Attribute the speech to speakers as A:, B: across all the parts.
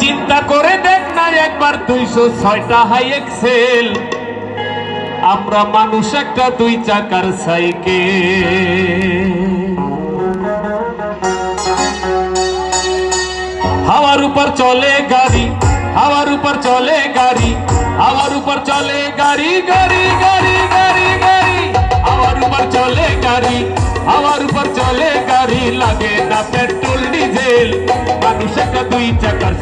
A: চিন্তা করে দেখ না একবার দুইশো ছয়টা হাই এক্সেল। আমরা মানুষ একটা দুই চাকার সাইকেল। হাওয়ার উপর চলে গাড়ি, হাওয়ার উপর চলে গাড়ি, হাওয়ার উপর চলে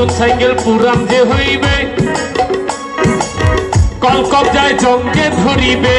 A: নতুন সাইকেল পুরাম যে হইবে। কলকপ যায় জঙ্গে ধরিবে।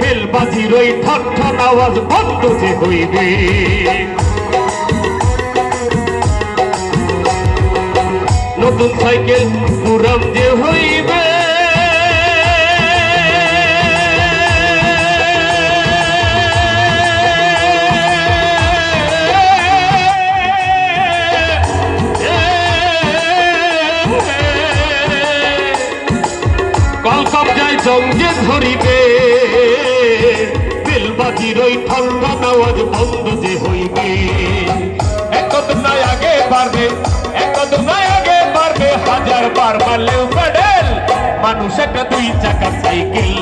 A: বেলবাজির ওই ঠন ঠন আওয়াজ বন্ধ যে হইবে। নতুন সাইকেল পুরাম যে হইবে জঙ্গে ধরিবে। বেলবাজির ওই ঠান্ডা আওয়াজ বন্ধ যে হইবে। একত নয় আগে পারবে একত নয় আগে পারবে হাজার বার মারলেও প্যাডেল, মানুষ একটা দুই চাকা সাইকেল।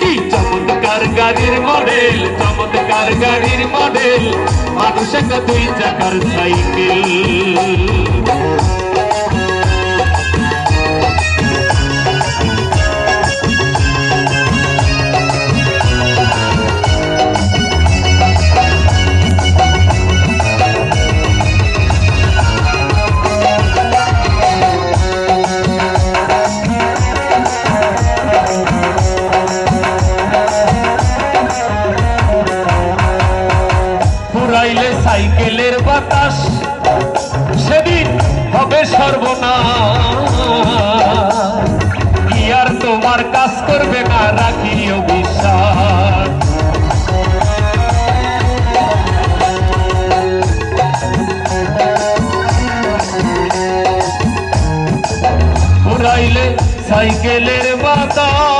A: কি চমৎকার গাড়ির মডেল, চমৎকার গাড়ির মডেল, মানুষ একটা দুই চাকার সাইকেল। সাইকেলের বাতাস, সেদিন হবে সর্বনাশ। কি আর তোমার কাজ করবে না, রাখিও বিশ্বাস। সাইকেলের বাতাস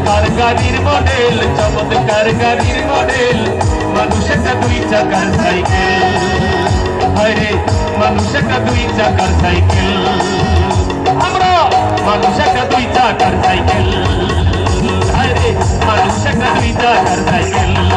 A: চমৎকার গাড়ির মডেল চমৎকার গাড়ির মডেল মানুষ একটা দুই চাকার সাইকেল। হরে মানুষ একটা দুই চাকার সাইকেল। আমরা মানুষ একটা দুই চাকার সাইকেল। হরে মানুষ দুই চাকার সাইকেল।